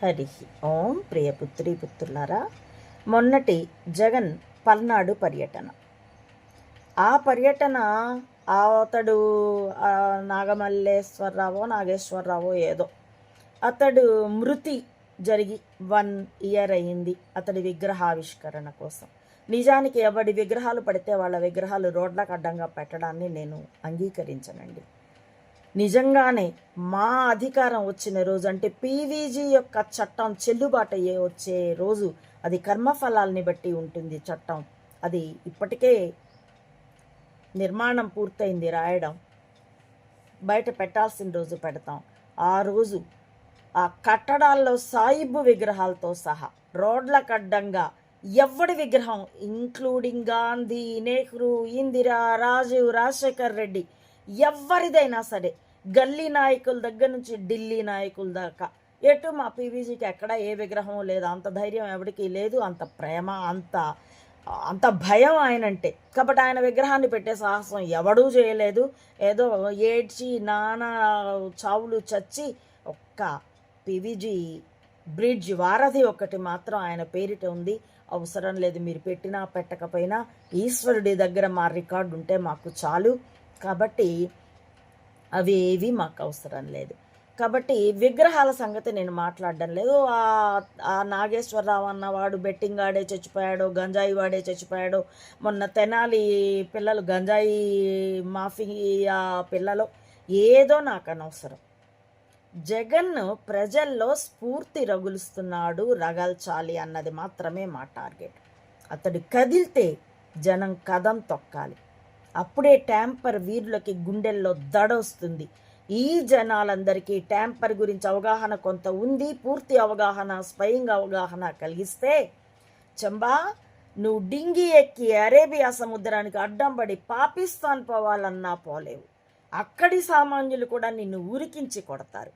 హరి ఓం ప్రియపుత్రి పుత్రులారా మొన్నటి జగన్ పల్నాడు పర్యటన. ఆ పర్యటన ఆ అతడు నాగమల్లేశ్వరరావో నాగేశ్వరరావో ఏదో. అతడు మృతి జరిగి వన్ ఇయర్ అయింది అతడి విగ్రహావిష్కరణ కోసం. నిజానికి ఎవడి విగ్రహాలు పడితే వాళ్ళ విగ్రహాలు రోడ్లకు అడ్డంగా పెట్టడాన్ని నేను అంగీకరించనండి. నిజంగానే మా అధికారం వచ్చిన రోజు అంటే పీవీజీ యొక్క చట్టం చెల్లుబాటు అయ్యే వచ్చే రోజు అది కర్మఫలాల్ని బట్టి ఉంటుంది చట్టం. అది ఇప్పటికే నిర్మాణం పూర్తయింది రాయడం. బయట పెట్టాల్సిన రోజు పెడతాం. ఆ రోజు ఆ కట్టడాల్లో సాయిబు విగ్రహాలతో సహా రోడ్లకు అడ్డంగా ఎవడి విగ్రహం? ఇంక్లూడింగ్ గాంధీ నెహ్రూ ఇందిరా రాజీవ్ రాజశేఖర్ రెడ్డి ఎవరిదైనా సరే గల్లీ నాయకుల దగ్గర నుంచి ఢిల్లీ నాయకుల దాకా. ఎటు మా పీవీజీకి ఎక్కడ ఏ విగ్రహం లేదు. అంత ధైర్యం ఎవరికి లేదు. అంత ప్రేమ అంత అంత భయం ఆయనంటే. కాబట్టి ఆయన విగ్రహాన్ని పెట్టే సాహసం ఎవడూ చేయలేదు. ఏదో ఏడ్చి నానా చావులు చచ్చి ఒక్క పీవీజీ బ్రిడ్జ్ వారధి ఒకటి మాత్రం ఆయన పేరిట ఉంది. అవసరం లేదు. మీరు పెట్టినా పెట్టకపోయినా ఈశ్వరుడి దగ్గర మా రికార్డు ఉంటే మాకు చాలు. కాబట్టి అవి ఏవి మాకు అవసరం లేదు. కాబట్టి విగ్రహాల సంగతి నేను మాట్లాడడం లేదు. ఆ- నాగేశ్వరరావు అన్నవాడు బెట్టింగ్ ఆడే చచ్చిపోయాడు గంజాయి వాడే చచ్చిపోయాడు మొన్న తెనాలి పిల్లలు గంజాయి మాఫియా పిల్లలు ఏదో నాకు అనవసరం. జగన్ ప్రజల్లో స్ఫూర్తి రగులుస్తున్నాడు రగల్చాలి అన్నది మాత్రమే మా టార్గెట్. అతడు కదిలితే జనం కదం తొక్కాలి. అప్పుడే ట్యాంపర్ వీరులకి గుండెల్లో దడొస్తుంది ఈ జనాలందరికీ ట్యాంపర్ గురించి అవగాహన కొంత ఉంది. పూర్తి అవగాహన స్వయంగా అవగాహన కలిగిస్తే చంబా నువ్వు డింగి ఎక్కి అరేబియా సముద్రానికి అడ్డం పడి పాకిస్తాన్ పోవాలన్నా పోలేవు. అక్కడి సామాన్యులు కూడా నిన్ను ఉరికించి కొడతారు.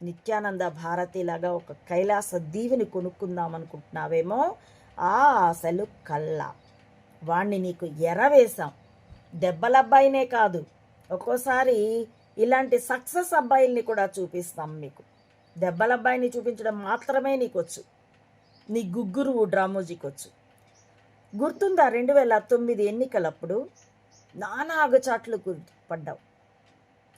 నిత్యానంద భారతిలాగా ఒక కైలాస దీవిని కొనుక్కుందాం అనుకుంటున్నావేమో ఆ ఆశలు కల్లా. వాణ్ణి నీకు ఎరవేశాం. దెబ్బలబ్బాయినే కాదు. ఒక్కోసారి ఇలాంటి సక్సెస్ అబ్బాయిల్ని కూడా చూపిస్తాం మీకు. దెబ్బలబ్బాయిని చూపించడం మాత్రమే నీకు వచ్చు నీ గుగ్గురు డ్రామోజీకొచ్చు. గుర్తుందా రెండు వేల తొమ్మిది ఎన్నికలప్పుడు నానా అగచాట్లు పడ్డావు.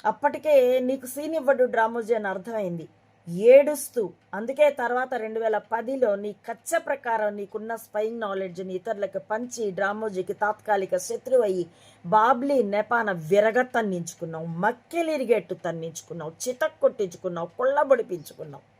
అప్పటికే నీకు సీన్ ఇవ్వడు డ్రామోజీ అని అర్థమైంది. ఏడుస్తూ. అందుకే తర్వాత రెండు వేల పదిలో నీ కచ్చ ప్రకారం నీకున్న స్పైయింగ్ నాలెడ్జ్ని ఇతరులకు పంచి డ్రామోజీకి తాత్కాలిక శత్రువు అయ్యి బాబ్లీ నెపాన విరగ తన్నించుకున్నావు మక్కెలిరిగేట్టు తన్నించుకున్నావు చితక్ కొట్టించుకున్నావు కుళ్ళబొడిపించుకున్నావు